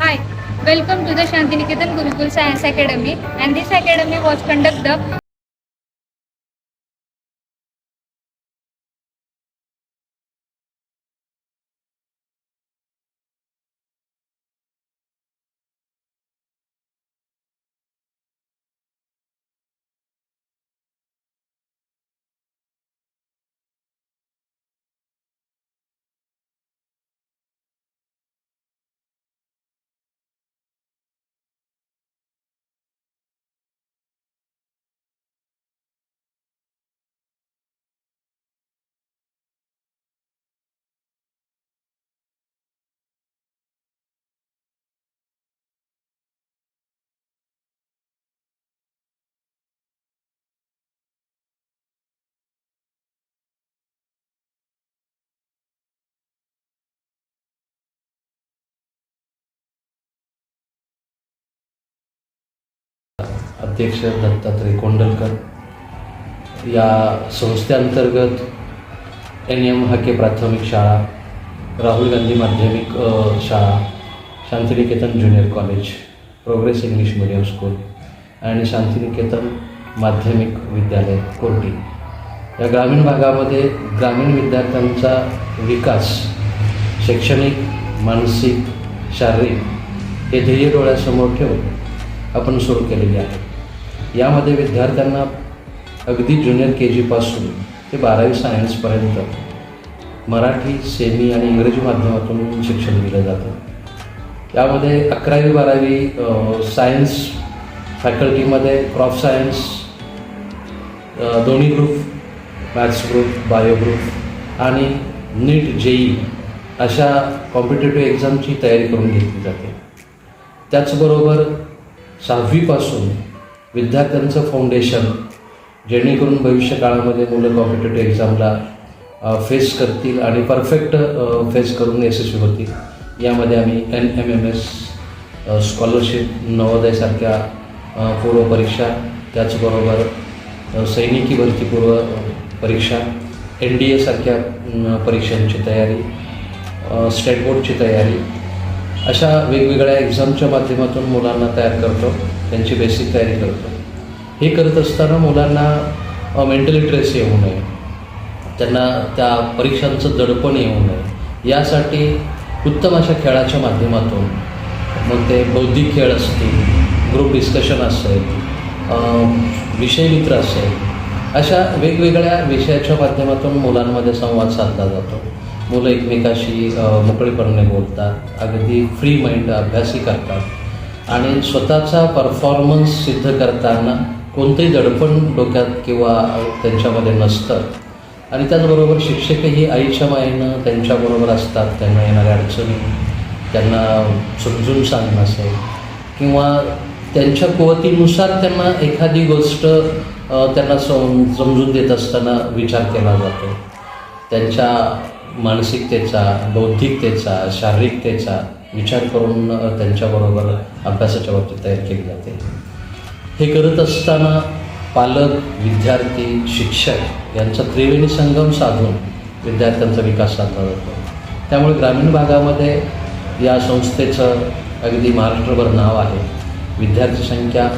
Hi, welcome to the Shantiniketan Gurukul Science Academy, and this academy was conducted the अध्यक्ष दत्तात्रय कोंडलकर या संस्थेअंतर्गत N M Hake प्राथमिक शाळा राहुल गांधी माध्यमिक शाळा Shantiniketan junior college progress English medium school आणि शांतिनिकेतन माध्यमिक विद्यालय कोर्टी या ग्रामीण भागामध्ये ग्रामीण विद्यार्थ्यांचा विकास शैक्षणिक मानसिक शारीरिक हे ध्येय डोळ्यासमोर ठेवून आपण सुरू केलेली आहे यामध्ये विद्यार्थ्यांना अगदी ज्युनियर के जीपासून ते बारावी सायन्सपर्यंत मराठी सेमी आणि इंग्रजी माध्यमातून शिक्षण दिलं जातं यामध्ये अकरावी बारावी सायन्स फॅकल्टीमध्ये क्रॉप सायन्स दोन्ही group maths group bio group आणि नीट जेई अशा कॉम्पिटेटिव्ह एक्झामची तयारी करून घेतली जाते त्याचबरोबर सहावीपासून विद्यार्थ्यांचं फाउंडेशन जेणेकरून भविष्यकाळामध्ये मुलं कॉम्पिटेटिव्ह एक्झामला फेस करतील आणि परफेक्ट फेस करून यशस्वी होतील यामध्ये आम्ही N M M S scholarship नवोदयसारख्या पूर्वपरीक्षा त्याचबरोबर सैनिकी भरती पूर्व परीक्षा एन डी एसारख्या परीक्षांची तयारी स्टेट बोर्डची तयारी अशा वेगवेगळ्या एक्झामच्या माध्यमातून मुलांना तयार करतो त्यांची बेसिक तयारी करतो हे करत असताना मुलांना मेंटली ट्रेस येऊ नये त्यांना त्या परीक्षांचं दडपण येऊ नये यासाठी उत्तम अशा खेळाच्या माध्यमातून मग ते बौद्धिक खेळ असतील ग्रुप डिस्कशन असेल विषयमित्र असेल अशा वेगवेगळ्या विषयाच्या माध्यमातून मुलांमध्ये संवाद साधला जातो मुलं एकमेकाशी मोकळेपणाने बोलतात अगदी फ्री माइंड अभ्यासही करतात आणि स्वतःचा परफॉर्मन्स सिद्ध करताना कोणतंही दडपण डोक्यात किंवा त्यांच्यामध्ये नसतं आणि त्याचबरोबर शिक्षकही आईच्या मायेनं त्यांच्याबरोबर असतात त्यांना येणाऱ्या अडचणी त्यांना समजून सांगणं असेल किंवा त्यांच्या कुवतीनुसार त्यांना एखादी गोष्ट त्यांना सम समजून देत असताना विचार केला जातो त्यांच्या मानसिकतेचा बौद्धिकतेचा शारीरिकतेचा विचार करून त्यांच्याबरोबर अभ्यासाच्या बाबतीत तयार केली जाते हे करत असताना पालक विद्यार्थी शिक्षक यांचा त्रिवेणी संगम साधून विद्यार्थ्यांचा विकास साधला जातो त्यामुळे ग्रामीण भागामध्ये या संस्थेचं अगदी महाराष्ट्रभर नाव आहे विद्यार्थी संख्या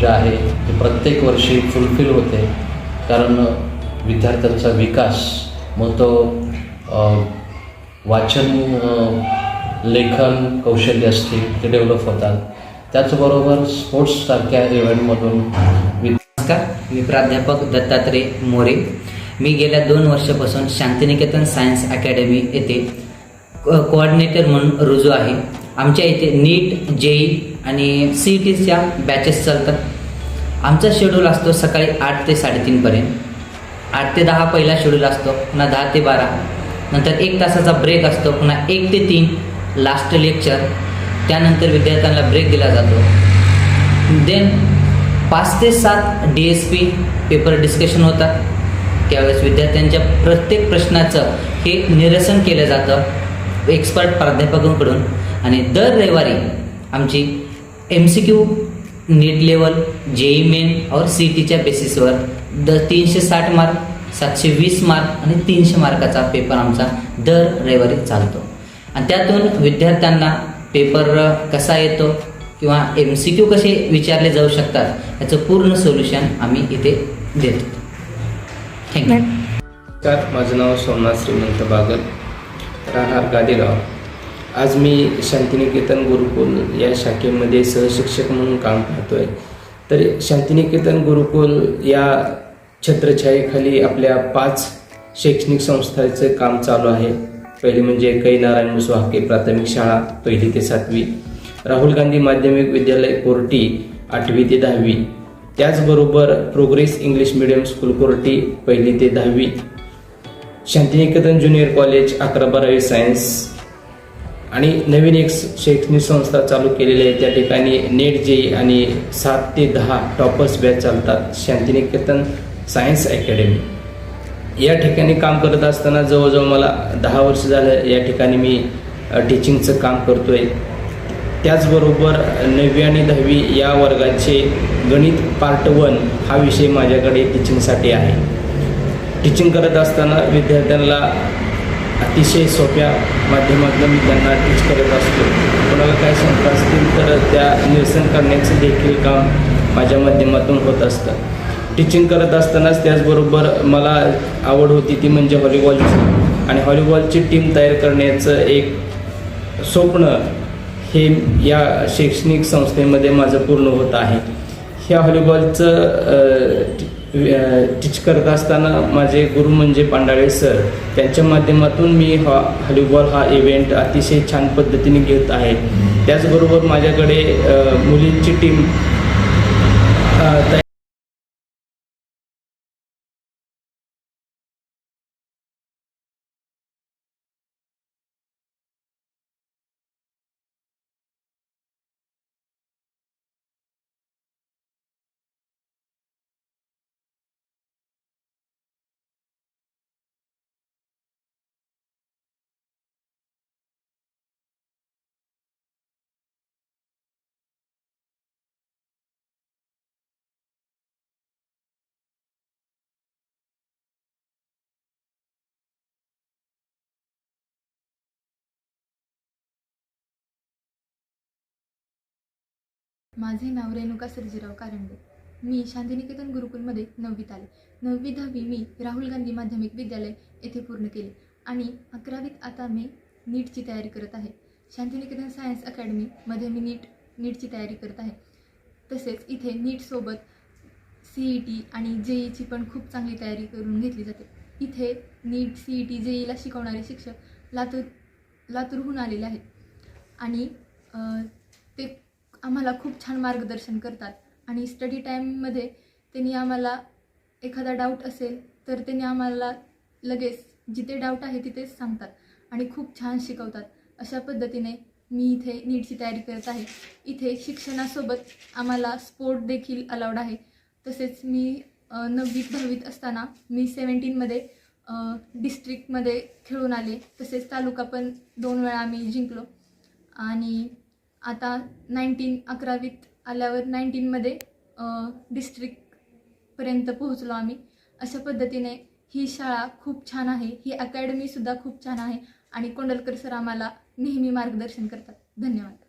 जे आहे ते प्रत्येक वर्षी फुलफिल होते कारण विद्यार्थ्यांचा विकास मग तो वाचन लेखन कौशल्य असते ते डेव्हलप होतात त्याचबरोबर स्पोर्ट्ससारख्या इव्हेंटमधून नमस्कार मी प्राध्यापक दत्तात्रय मोरे मी गेल्या दोन वर्षापासून शांतिनिकेतन सायन्स अकॅडमी येथे कोऑर्डिनेटर म्हणून रुजू आहे आमच्या इथे नीट जेई आणि सी टीच्या बॅचेस चालतात आमचा शेड्यूल असतो सकाळी आठ ते साडेतीनपर्यंत आठ ते दहा पहिला शेड्यूल असतो पुन्हा दहा ते बारा नंतर एक तासाचा ब्रेक असतो पुन्हा एक ते तीन लास्ट लेक्चर त्यानंतर विद्यार्थ्यांना ब्रेक दिला जातो देन पाच ते सात D S P paper discussion होतात त्यावेळेस विद्यार्थ्यांच्या प्रत्येक प्रश्नाचं हे निरसन केलं जातं एक्सपर्ट प्राध्यापकांकडून आणि दर रविवारी आमची M C Q NEET level JEE main और सी टीच्या बेसिसवर द तीनशे साठ मार्क सातशे वीस मार्क आणि तीनशे मार्काचा पेपर आमचा दर रविवारी चालतो आणि त्यातून विद्यार्थ्यांना पेपर कसा येतो किंवा एम सी क्यू कसे विचारले जाऊ शकतात याचं पूर्ण सोल्युशन आम्ही इथे देतो नमस्कार माझं नाव सोमनाथ श्रीमंत बागल राहणार गादेगाव आज मी शांतिनिकेतन गुरुकुल या शाखेमध्ये सहशिक्षक म्हणून काम करतोय तर शांतिनिकेतन गुरुकुल या छत्रछायेखाली आपल्या पाच शैक्षणिक संस्थांचे काम चालू आहे पहिली म्हणजे कै नारायण मुसवाके प्राथमिक शाळा पहिली ते सातवी राहुल गांधी माध्यमिक विद्यालय कोर्टी आठवी ते दहावी त्याचबरोबर प्रोग्रेस इंग्लिश मिडियम स्कूल कोर्टी पहिली ते दहावी शांतिनिकेतन ज्युनियर कॉलेज अकरा बारावी सायन्स आणि नवीन एक शैक्षणिक संस्था चालू केलेली आहे त्या ठिकाणी नेट जेई आणि सात ते दहा टॉपर्स बॅच चालतात शांतिनिकेतन सायन्स अकॅडमी या ठिकाणी काम करत असताना जवळजवळ मला दहा वर्ष झालं या ठिकाणी मी टीचिंगचं काम करतो आहे त्याचबरोबर नववी आणि दहावी या वर्गाचे गणित पार्ट वन हा विषय माझ्याकडे टीचिंगसाठी आहे टीचिंग करत असताना विद्यार्थ्यांना अतिशय सोप्या माध्यमातून मी त्यांना टीच करत असतो कोणाला काही शंका असतील तर त्या निरसन करण्याचं देखील काम माझ्या माध्यमातून होत असतं टीचिंग करत असतानाच त्याचबरोबर मला आवड होती ती म्हणजे हॉलीबॉलची आणि हॉलीबॉलची टीम तयार करण्याचं एक स्वप्न हे या शैक्षणिक संस्थेमध्ये माझं पूर्ण होत आहे ह्या व्हॉलीबॉलचं टीच करत असताना माझे गुरु म्हणजे पांडाळे सर त्यांच्या माध्यमातून मी हॉ हॉलीबॉल हा इव्हेंट अतिशय छान पद्धतीने घेत आहे त्याचबरोबर माझ्याकडे मुलींची टीम तयार माझे नाव रेणुका सर्जीराव कारंडे मी शांतिनिकेतन गुरुकुलमध्ये नववीत आले नववी दहावी मी राहुल गांधी माध्यमिक विद्यालय येथे पूर्ण केले आणि अकरावीत आता मी नीटची तयारी करत आहे शांतिनिकेतन सायन्स अकॅडमीमध्ये मी नीट नीटची तयारी करत आहे तसेच इथे नीटसोबत सी ई टी आणि जेईची पण खूप चांगली तयारी करून घेतली जाते इथे नीट सी ई टी जेईला शिकवणारे शिक्षक लातूर लातूरहून आलेले आहेत आणि आम्हाला खूप छान मार्गदर्शन करतात आणि स्टडी टाईममध्ये त्यांनी आम्हाला एखादा डाऊट असेल तर त्यांनी आम्हाला लगेच जिथे डाऊट आहे तिथेच सांगतात आणि खूप छान शिकवतात अशा पद्धतीने मी इथे नीटची तयारी करत आहे इथे शिक्षणासोबत आम्हाला स्पोर्ट देखील अलाउड आहे तसेच मी नववीत दहावीत असताना मी सेवन्टीनमध्ये डिस्ट्रिक्टमध्ये खेळून आले तसेच तालुका पण दोन वेळा आम्ही जिंकलो आणि आता नाईन्टीन अकरावीत आल्यावर नाईन्टीनमध्ये डिस्ट्रिक्टपर्यंत पोहोचलो आम्ही अशा पद्धतीने ही शाळा खूप छान आहे ही अकॅडमीसुद्धा खूप छान आहे आणि कोंडलकर सर आम्हाला नेहमी मार्गदर्शन करतात धन्यवाद